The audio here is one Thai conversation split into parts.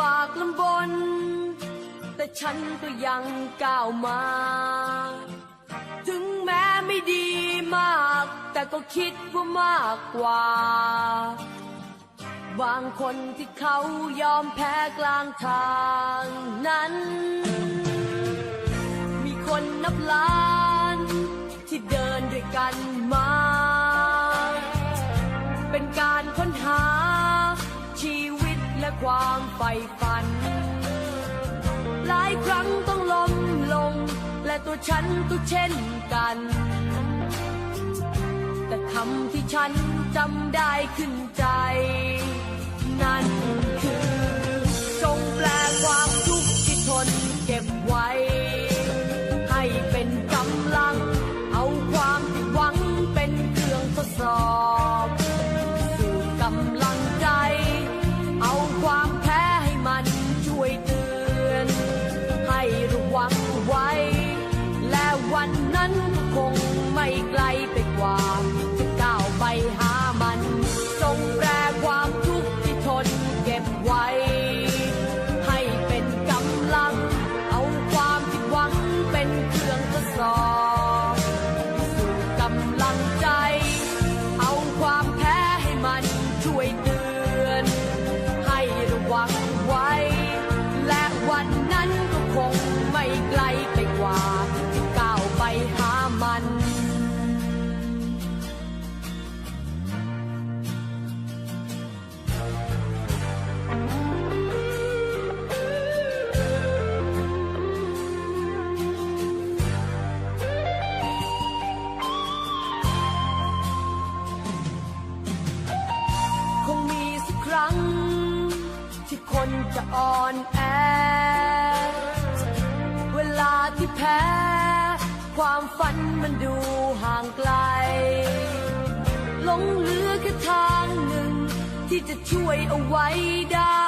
บากลำบน แต่ฉันก็ยังก้าวมา ถึงแม้ไม่ดีมาก แต่ก็คิดว่ามากกว่า บางคนที่เขายอมแพ้กลางทางนั้น มีคนนับล้าน ความใฝ่ฝัน หลายครั้งต้องล้มลง และตัวฉันก็เช่นกัน แต่คำที่ฉันจำได้ขึ้นใจ นั้น จะอ่อนแอ เวลาที่แพ้ ความฝันมันดูห่างไกล หลงเหลือแค่ทางหนึ่ง ที่จะช่วยเอาไว้ได้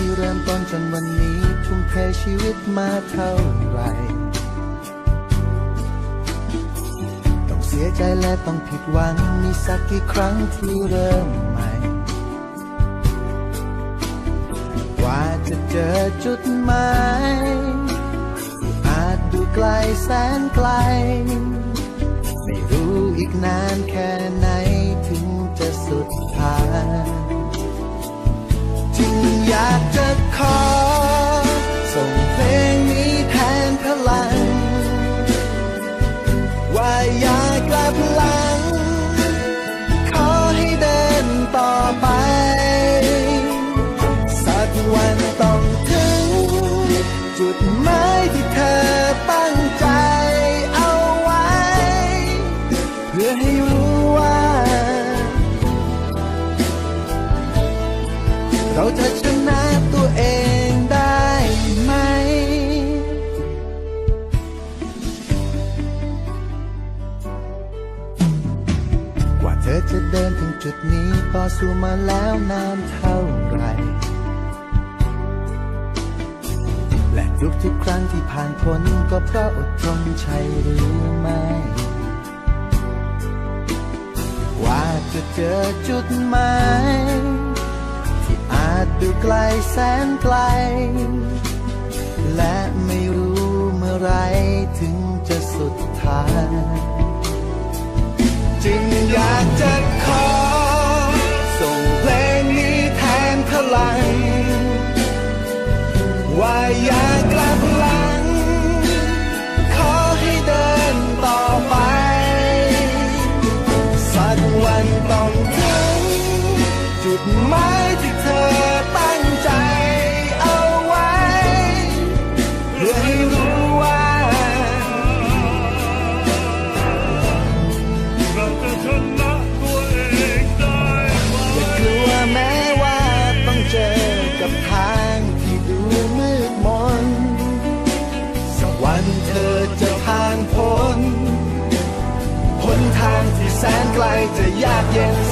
ที่เริ่มต้นจนวันนี้ทุ่มเทชีวิตมาเท่าไหรต้องเสียใจและต้องผิดหวังมีสักกี่ครั้งที่เริ่มใหม่ กว่าจะเจอจุดหมายที่อาจดูไกลแสนไกล ไม่รู้อีกนานแค่ไหนถึงจะสุดทาง อยากจะขอ ส่งเพลงนี้แทนพลัง ว่าอยากกลับหลัง มาแล้วนานเท่าไหรและทุกทุกครั้งที่ผ่านพ้นก็เพราะอดทนใช่หรือไม่ ว่าจะเจอจุดหมายที่อาจดูไกลแสนไกล และไม่รู้เมื่อไรถึงจะสุดทางจึงอยากจะ กลจะยากเย็น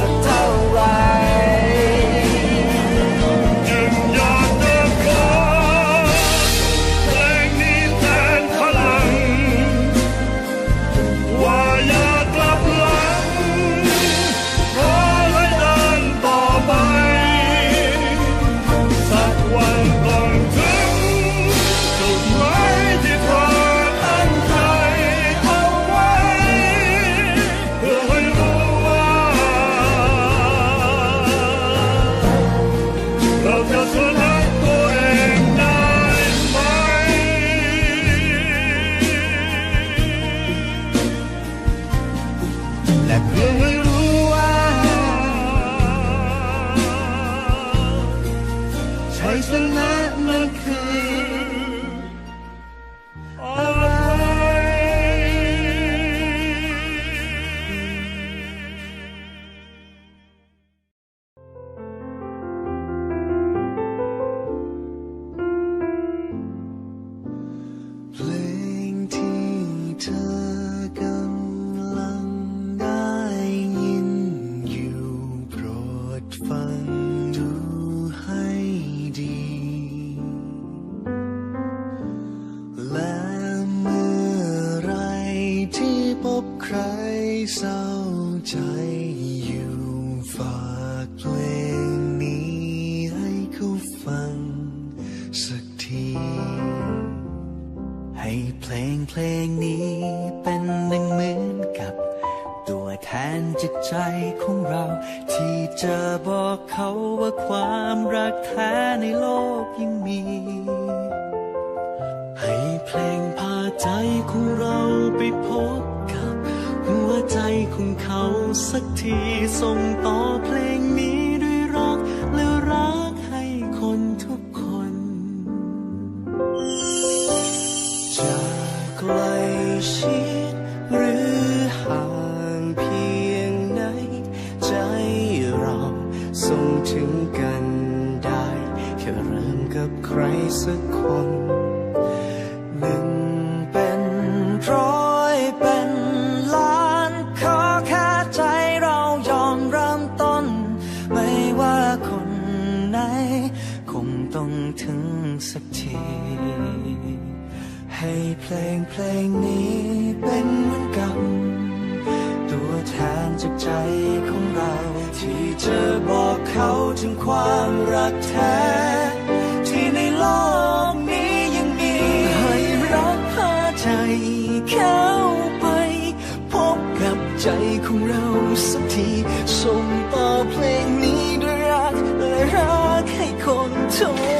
เศร้าใจอยู่ฝากเพลงนี้ให้เขาฟังสักที ให้เพลงเพลงนี้เป็นหนึ่งเหมือนกับ ตัวแทนจิตใจของเรา ที่จะบอกเขาว่าความรักแท้ในโลกยังมี ให้เพลงพาใจของเราไปพบกับ หัวใจของเขาสักทีส่งต่อเพลง เพลงเพลงนี้เป็นเหมือนกับ ตัวแทนจากใจของเรา ที่จะบอกเขาถึงความรักแท้ ที่ในโลกนี้ยังมี ให้รักพาใจเข้าไป พบกับใจของเราสักทีส่งต่อเพลงนี้ด้วยรักและรักให้คนทุก